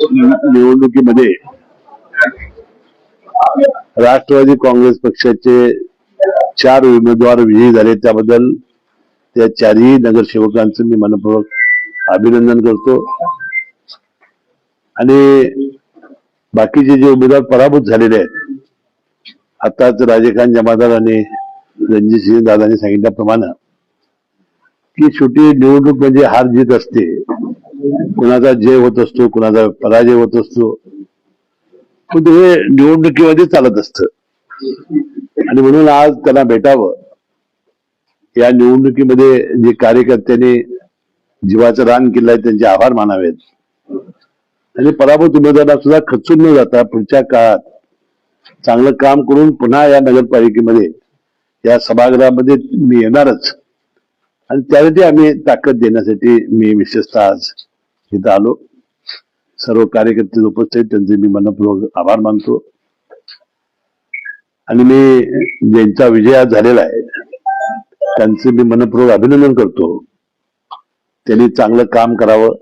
निवडणुकीमध्ये राष्ट्रवादी काँग्रेस पक्षाचे चार उमेदवार विजयी झाले. त्याबद्दल त्या चारही नगरसेवकांचं मी मनपूर्वक अभिनंदन करतो. आणि बाकीचे जे उमेदवार पराभूत झालेले आहेत आताच राजेखान जमादार आणि रणजितसिंह दादांनी सांगितल्याप्रमाणे की छोटी निवडणूक म्हणजे हार जीत असते. कुणाचा जय होत असतो कुणाचा पराजय होत असतो. पण हे निवडणुकीमध्ये चालत असत. आणि म्हणून आज त्यांना भेटावं. या निवडणुकीमध्ये जे कार्यकर्त्यांनी जीवाचं रान केलं आहे त्यांचे आभार मानावेत. आणि पराभूत उमेदवारांना सुद्धा खचून न जाता पुढच्या काळात चांगलं काम करून पुन्हा या नगरपालिकेमध्ये या सभागृहामध्ये मी येणारच. आणि त्यासाठी आम्ही ताकद देण्यासाठी मी विशेषतः आज इथं आलो. सर्व कार्यकर्ते उपस्थित त्यांचे मी मनपूर्वक आभार मानतो. आणि मी ज्यांचा विजय आज झालेला आहे त्यांचे मी मनपूर्वक अभिनंदन करतो. त्यांनी चांगलं काम करावं.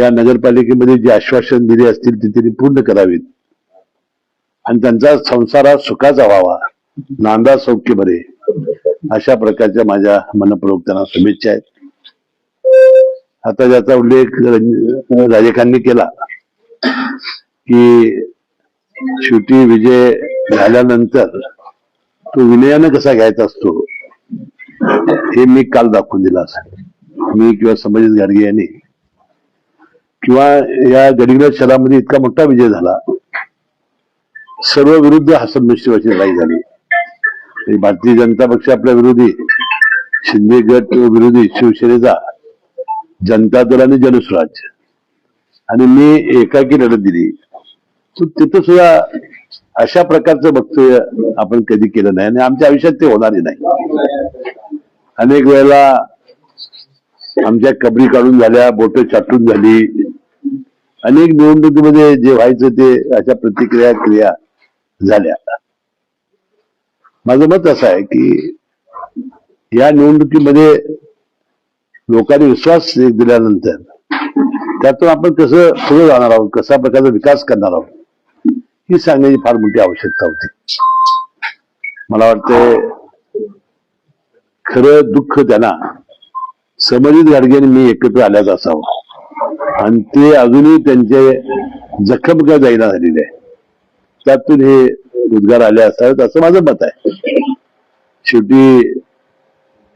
या नगरपालिकेमध्ये जी आश्वासन दिली असतील ती त्यांनी पूर्ण करावीत. आणि त्यांचा संसार हा सुखाचा व्हावा. नांदा सौख्य बरे. अशा प्रकारच्या माझ्या मनपूर्वक त्यांना शुभेच्छा आहेत. आता ज्याचा उल्लेख राजेखांनी केला की शेवटी विजय झाल्यानंतर तो विनयानं कसा घ्यायचा असतो हे मी काल दाखवून दिलं असं मी किंवा संभाजी गाडगे यांनी. किंवा या गडिंग्लज शहरामध्ये इतका मोठा विजय झाला सर्व विरुद्ध हसन मुश्रीफाची लढाई झाली. म्हणजे भारतीय जनता पक्ष आपल्या विरोधी शिंदे गट विरोधी शिवसेनेचा जनता दल आणि जनस्वराज आणि मी एकाकी लढत दिली तिथं सुद्धा अशा प्रकारचं वक्तव्य आपण कधी केलं नाही. आणि आमच्या आयुष्यात ते होणारही नाही. अनेक वेळेला आमच्या कबरी काढून झाल्या बोट चाटून झाली. अनेक निवडणुकीमध्ये जे व्हायचं ते अशा प्रतिक्रिया क्रिया झाल्या. माझं मत असं आहे की या निवडणुकीमध्ये लोकांनी विश्वास दिल्यानंतर त्यातून आपण कसं पुढे जाणार आहोत कसा प्रकारचा विकास करणार आहोत ही सांगण्याची फार मोठी आवश्यकता होती. मला वाटतंय खरं दुःख त्यांना. समजित गाडगेने मी एकत्र आल्याच असावं. आणि ते अजूनही त्यांचे जखम का जाईना झालेले आहे. त्यातून हे उद्गार आले असावेत असं माझं मत आहे. शेवटी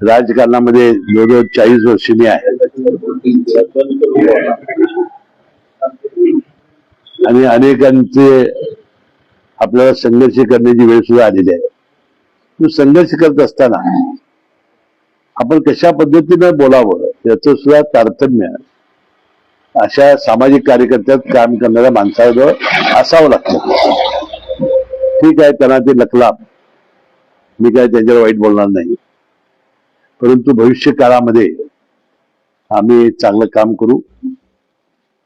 राजकारणामध्ये जवळजवळ चाळीस वर्ष मी आहे. आणि अनेकांचे आपल्याला संघर्ष करण्याची वेळ सुद्धा आलेली आहे. तो संघर्ष करत असताना आपण कशा पद्धतीनं बोलावं याचं सुद्धा तारतम्य अशा सामाजिक कार्यकर्त्यात काम करणाऱ्या माणसाजवळ असावं लागतं. ठीक आहे त्यांना ते लकलाम मी काय त्यांच्यावर वाईट बोलणार नाही. परंतु भविष्य काळामध्ये आम्ही चांगलं काम करू.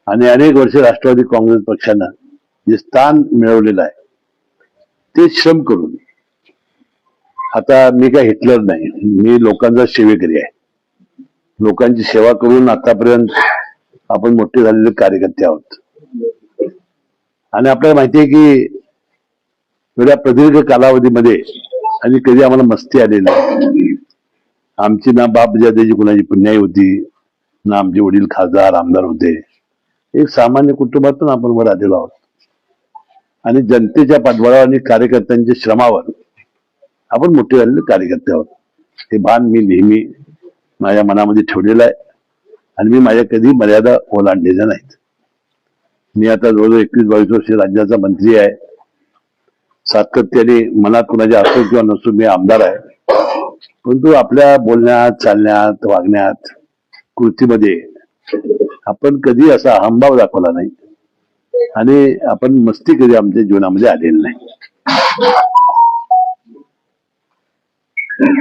आणि अनेक वर्ष राष्ट्रवादी काँग्रेस पक्षानं जे स्थान मिळवलेलं आहे ते श्रम करून. आता मी काय हिटलर नाही. मी लोकांचा सेवेकरी आहे. लोकांची सेवा करून आतापर्यंत आपण मोठे झालेले कार्यकर्ते आहोत. आणि आपल्याला माहिती आहे की एवढ्या प्रदीर्घ कालावधीमध्ये आणि कधी आम्हाला मस्ती आलेली नाही. आमची ना बाप जादेची कुणाची पुण्याई होती ना आमचे वडील खासदार आमदार होते एक सामान्य कुटुंबातून आपण वर आलेलो आहोत. आणि जनतेच्या पाठबळावर आणि कार्यकर्त्यांच्या श्रमावर आपण मोठे झालेले कार्यकर्ते आहोत. हे भान मी नेहमी माझ्या मनामध्ये ठेवलेलं आहे आणि मी माझ्या कधी मर्यादा ओलांडलेल्या नाहीत. मी आता जवळजवळ एकवीस बावीस वर्ष राज्याचा मंत्री आहे. सातत्याने मनात कुणाच्या असो किंवा नसो मी आमदार आहे. परंतु आपल्या बोलण्यात चालण्यात वागण्यात कृतीमध्ये आपण कधी असा अहंभाव दाखवला नाही. आणि आपण मस्ती कधी आमच्या जीवनामध्ये आलेली नाही.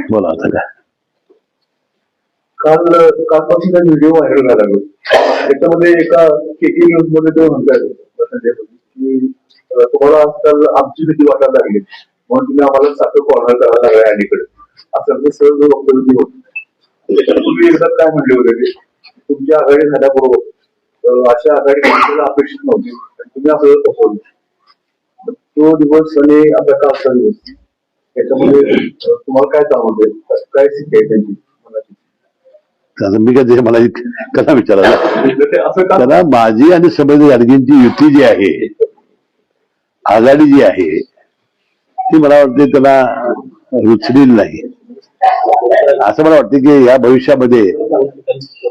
बोला आता काय? काल कालपासून काही व्हिडिओ व्हायरल झाला त्याच्यामध्ये एका केके न्यूजमध्ये ते म्हणतात की तुम्हाला आजकाल आमची भीती वाटायला लागली. म्हणून तुम्ही आम्हाला सारखं कॉर्नर करायला लागलाय अलीकडे. असं ते सहज वक्तव्य होत तुम्ही एकदा काय म्हणले होते की तुमची आघाडी झाल्याबरोबर अशा आघाडी आपल्याला अपेक्षित नव्हती. तुम्ही आपल्याला फसवलं तर तो दिवस आणि आता कालचा दिवस. याच्यामध्ये अं, तुम्हाला काय जाणवते काय आहे त्यांची? मी काय ते मला कसा विचारायला ते असं का त्याला माझी आणि समज गाडगेंची युती जी आहे आघाडी जी आहे ती मला वाटते त्याला रुचलेली नाही असं मला वाटतं की या भविष्यामध्ये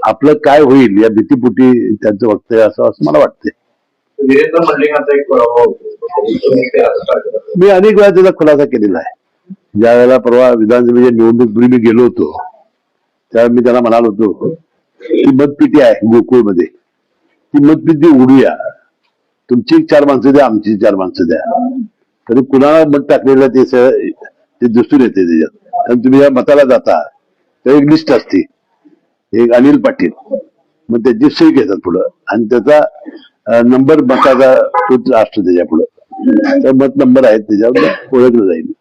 आपलं काय होईल या भीतीपुटी त्यांचं वक्तव्य असं असं मला वाटतं मी अनेक वेळा त्याचा खुलासा केलेला आहे. ज्या वेळेला परवा विधानसभेच्या निवडणूकपूर्वी मी गेलो होतो त्यावेळी मी त्यांना म्हणालो होतो की मतपिटी आहे गोकुळमध्ये. ती मतपिटी उडूया. तुमची चार माणसं द्या आमची चार माणसं द्या. तरी कुणाला मत टाकलेलं ते स- ते दिसून येते त्याच्यात कारण तुम्ही या मताला जाता तर एक लिस्ट असते. एक अनिल पाटील. मग त्याची सही घेतात पुढं. आणि त्याचा नंबर मताचा असतो त्याच्या पुढं. तर मत नंबर आहेत त्याच्यावर ओळखलं जाईल.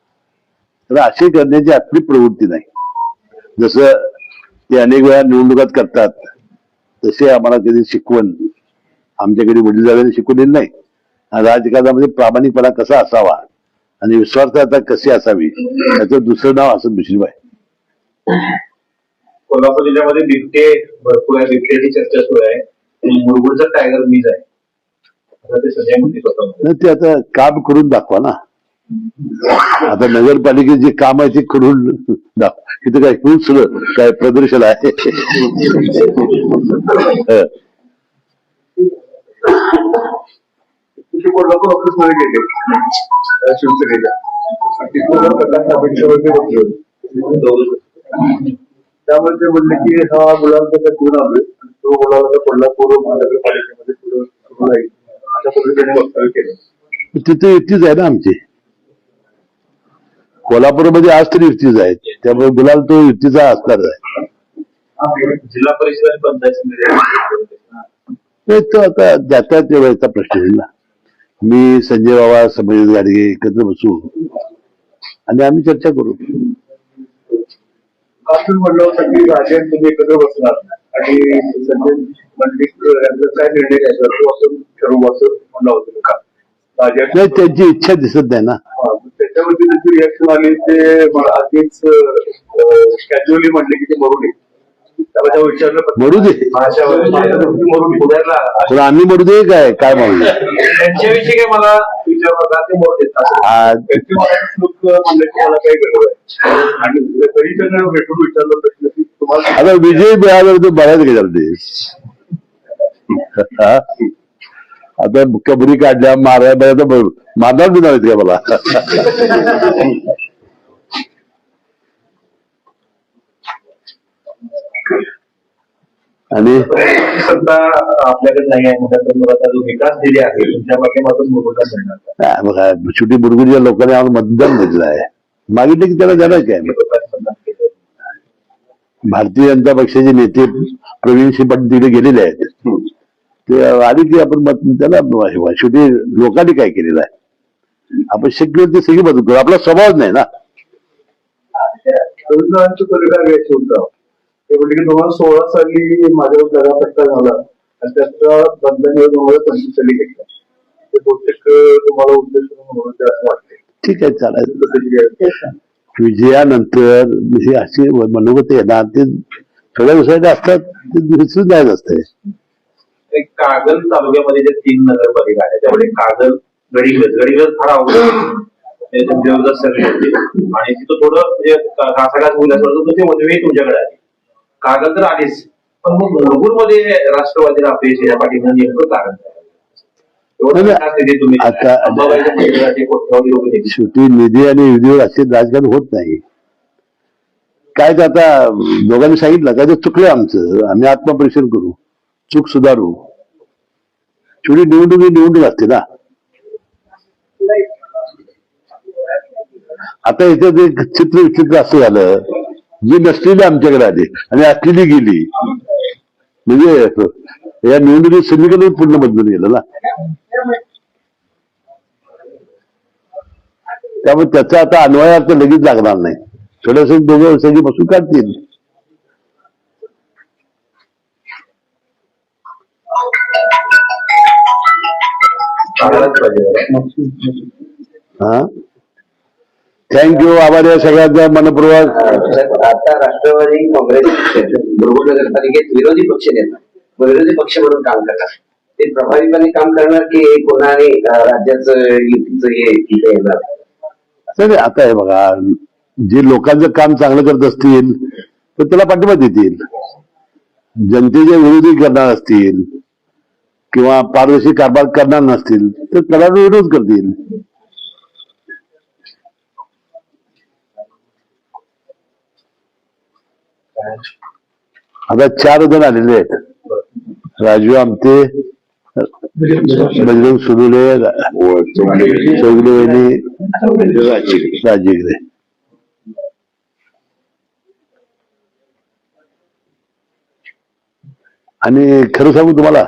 तर असे करण्याची आपली प्रवृत्ती नाही. जसं ते अनेक वेळा निवडणुकात करतात तसे आम्हाला कधी शिकवण आमच्याकडे वडील वडीलधाऱ्यांनी शिकवलेली नाही. राजकारणामध्ये प्रामाणिकपणा कसा असावा? आणि विश्वासार्हता कशी असावी त्याचं दुसरं नाव असं दुसरी आहे. कोल्हापूर जिल्ह्यामध्ये बिबटे भरपूर आहे बिबट्याची चर्चा सुरू आहे. आणि मुरगुडचा टायगर मीज आहे. ते आता काम करून दाखवा ना. आता नगरपालिकेचे जे काम आहे ते करून दाखवा. इथं काय खूप सुरू काय प्रदर्शन आहे? कोल्हापूर ऑफिसमध्ये गेले. शिवसेनेच्या आणि तिथून प्रकाश आंबेडकरवरती बसले होते दोघं- त्यामुळे ते म्हणले की हा मुलांचा त्या घेऊन आलोय? तो मुलाला कोल्हापूर नगरपालिकेमध्ये पुढे सुरू राहील. अशा पद्धतीने वक्तव्य केलं. तिथे युतीच आहे ना आमची. कोल्हापूरमध्ये आज तरी युतीच आहेत त्यामुळे गुलाल तो युतीचा असणार आहे. जिल्हा परिषद आणि पंचायत आता जाता त्या वेळेचा प्रश्न आहे ना. मी संजय बाबा समज गाडगे एकत्र बसू. आणि आम्ही चर्चा करू. एकत्र बसणार. आणि नाही त्यांची इच्छा दिसत नाही ना. त्याच्यावरती त्याची रिॲक्शन आली ते आधीच कॅज्युअली म्हणले की ते मरू मरू दे. मरू पण आम्ही मरू दे काय काय म्हणू त्यांच्याविषयी काय मला आता विजय मिळाल्यावर तर बऱ्याच काय चालते? आता कबरी काढल्या तर बरं. मारणार बी नाहीत का मला? आणि सत्ता आपल्याकडे नाही आहे. जो विकास दिले आहे माध्यमातून छोटी बुडगुडच्या लोकांनी आम्हाला मतदान दिलं आहे मागितलं की त्याला जाणार काय. भारतीय जनता पक्षाचे नेते प्रवीण सिंह पाटील तिकडे गेलेले आहेत. ते आले की आपण मत त्याला शेवटी लोकांनी काय केलेलं आहे? आपण शक्य ते सगळी मदत करू. आपला स्वभावच नाही ना? ते म्हणजे की दोन हजार सोळा साली माझ्यावर फटका झाला. आणि त्याचा बदला दोन हजार पंचवीस साली घेतला. ते बहुतेक तुम्हाला उद्देश म्हणून असं वाटते ठीक आहे चालायचं आहे. विजयानंतर हे असे मनोगत येणार ते थोड्या दिवसाचे असतात ते विसरून जायचं असतंय. एक कागल तालुक्यामध्ये जे तीन नगरपालिका आहेत त्यामध्ये कागल गडिंग्लज गडिंग्लज फार अवघड आहे. आणि तिथं थोडं म्हणजे घासाघास होईल असं ते उजवी तुमच्याकडे आली कागल तर आलीच पण मग मध्ये राष्ट्रवादीला अपयश या पाठीनं नेमकं कारण शेवटी निधी आणि विधीवर असे राजकारण होत नाही. काय ते आता दोघांनी सांगितलं काय ते चुकलं आमचं. आम्ही आत्मपरीक्षण करू. चूक सुधारू. शेवटी निवडणूक निवडणूक असते ना. आता इथे चित्र विचित्र असं झालं जी नसलेली आमच्याकडे आली आणि असलेली गेली. म्हणजे या निवडणुकीत समीकरण पूर्ण बदलून गेलं ना. त्यामुळे त्याचा आता अन्वयार्थ लगेच लागणार नाही. थोडस दोघं वर्षांची बसून काढतील. हा? थँक्यू आभारी आहे सगळ्यांचा. मनपूर्वक. आता राष्ट्रवादी काँग्रेस बरोबर नगरपालिकेत विरोधी पक्ष नेता. विरोधी पक्ष म्हणून काम करणार. ते प्रभावीपणे काम करणार की कोणाने राज्याचं युतीचं हे तिथे येणार आता हे बघा जे लोकांचं काम चांगलं करत असतील तर त्याला पाठिंबा देतील. जनतेचे विरोधी करणार असतील किंवा पारदर्शी कारभार करणार नसतील तर त्याला विरोध करतील. आता चार जण आलेले आहेत. राजू आमते बजरंग सुरुले चौगले वहिनी राजीगरे. आणि खरं सांगू तुम्हाला